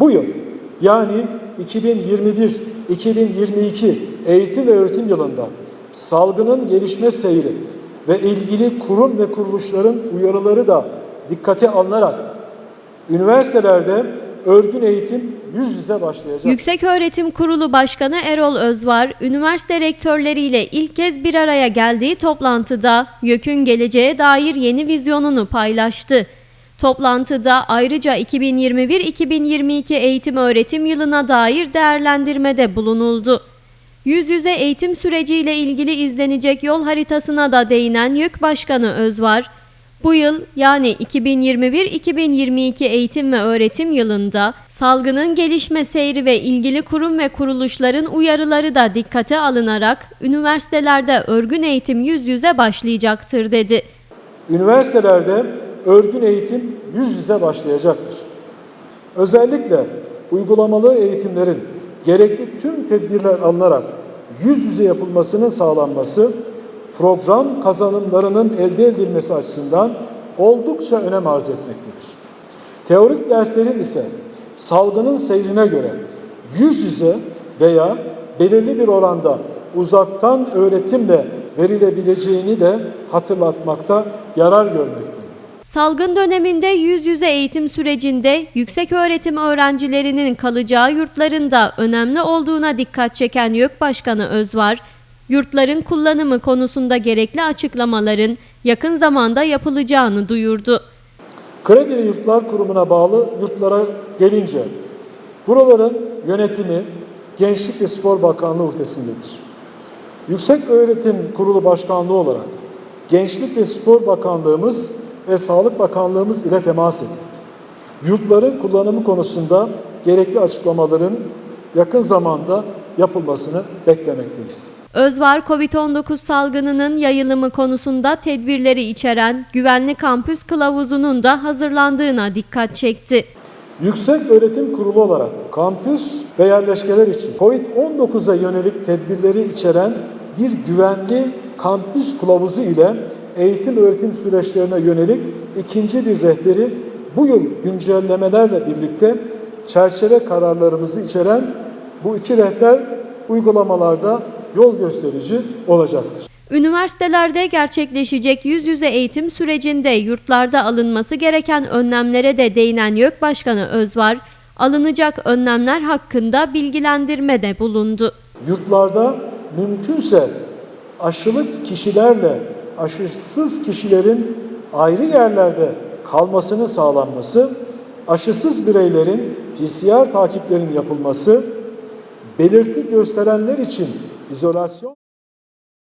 Bu yıl yani 2021-2022 eğitim ve öğretim yılında salgının gelişme seyri ve ilgili kurum ve kuruluşların uyarıları da dikkate alınarak üniversitelerde örgün eğitim yüz yüze başlayacak. Yükseköğretim Kurulu Başkanı Erol Özvar, üniversite rektörleriyle ilk kez bir araya geldiği toplantıda YÖK'ün geleceğe dair yeni vizyonunu paylaştı. Toplantıda ayrıca 2021-2022 eğitim öğretim yılına dair değerlendirmede bulunuldu. Yüz yüze eğitim süreciyle ilgili izlenecek yol haritasına da değinen YÖK Başkanı Özvar, bu yıl yani 2021-2022 eğitim ve öğretim yılında salgının gelişme seyri ve ilgili kurum ve kuruluşların uyarıları da dikkate alınarak üniversitelerde örgün eğitim yüz yüze başlayacaktır dedi. Üniversitelerde örgün eğitim yüz yüze başlayacaktır. Özellikle uygulamalı eğitimlerin gerekli tüm tedbirler alınarak yüz yüze yapılmasının sağlanması program kazanımlarının elde edilmesi açısından oldukça önem arz etmektedir. Teorik derslerin ise salgının seyrine göre yüz yüze veya belirli bir oranda uzaktan öğretimle verilebileceğini de hatırlatmakta yarar görmekteyim. Salgın döneminde yüz yüze eğitim sürecinde yüksek öğretim öğrencilerinin kalacağı yurtlarında önemli olduğuna dikkat çeken YÖK Başkanı Özvar, yurtların kullanımı konusunda gerekli açıklamaların yakın zamanda yapılacağını duyurdu. Kredili Yurtlar Kurumu'na bağlı yurtlara gelince, buraların yönetimi Gençlik ve Spor Bakanlığı uhdesindedir. Yüksek Öğretim Kurulu Başkanlığı olarak Gençlik ve Spor Bakanlığımız ve Sağlık Bakanlığımız ile temas ettik. Yurtların kullanımı konusunda gerekli açıklamaların yakın zamanda yapılmasını beklemekteyiz. Özvar, COVID-19 salgınının yayılımı konusunda tedbirleri içeren güvenli kampüs kılavuzunun da hazırlandığına dikkat çekti. Yüksek Öğretim Kurulu olarak kampüs ve yerleşkeler için COVID-19'a yönelik tedbirleri içeren bir güvenli kampüs kılavuzu ile eğitim öğretim süreçlerine yönelik ikinci bir rehberi bu yıl güncellemelerle birlikte çerçeve kararlarımızı içeren bu iki rehber uygulamalarda yol gösterici olacaktır. Üniversitelerde gerçekleşecek yüz yüze eğitim sürecinde yurtlarda alınması gereken önlemlere de değinen YÖK Başkanı Özvar, alınacak önlemler hakkında bilgilendirmede bulundu. Yurtlarda mümkünse aşılı kişilerle aşısız kişilerin ayrı yerlerde kalmasının sağlanması, aşısız bireylerin PCR takiplerinin yapılması, belirti gösterenler için izolasyon